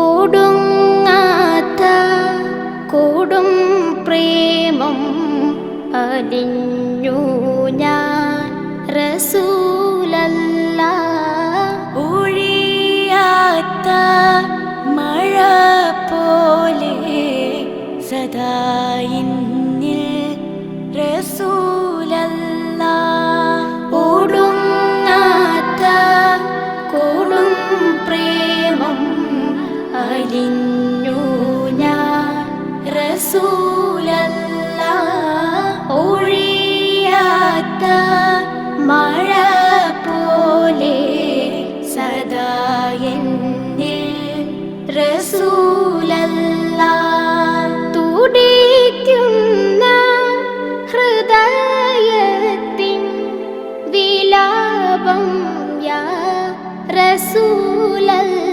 ഒടുങ്ങാത്ത കൊടും പ്രേമം അലിഞ്ഞു ഞാൻ റസൂലല്ല. ഒഴിയാത്ത മഴ പോലെ സദായിന്നിൽ റസൂ അലിഞ്ഞു ഞാൻ റസൂലല്ല ഒഴിയാത്ത മഴ പോലെ സദാ എന്നിൽ റസൂലല്ല. തുടിക്കുന്ന ഹൃദയത്തിൻ വിലാപം യാ റസൂലല്ല.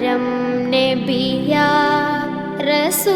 പരം നബിയ റസൂ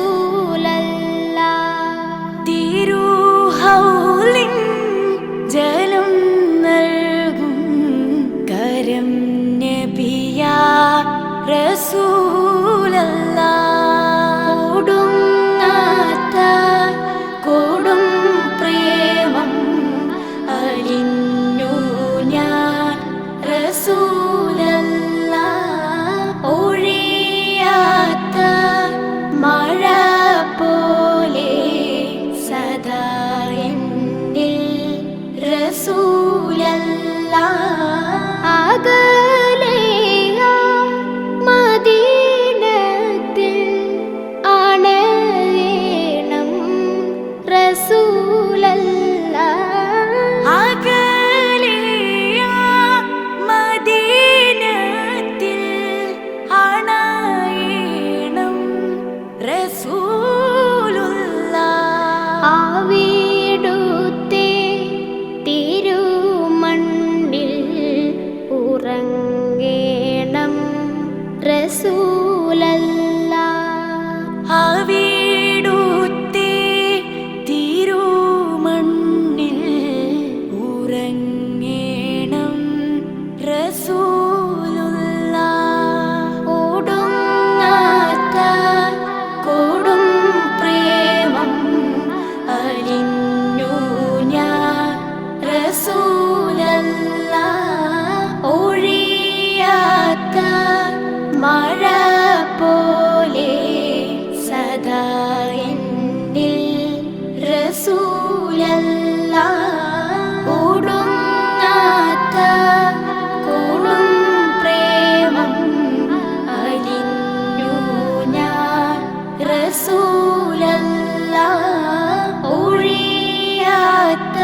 റസൂലല്ല ആവി റസൂലല്ല ഒഴിയാത്ത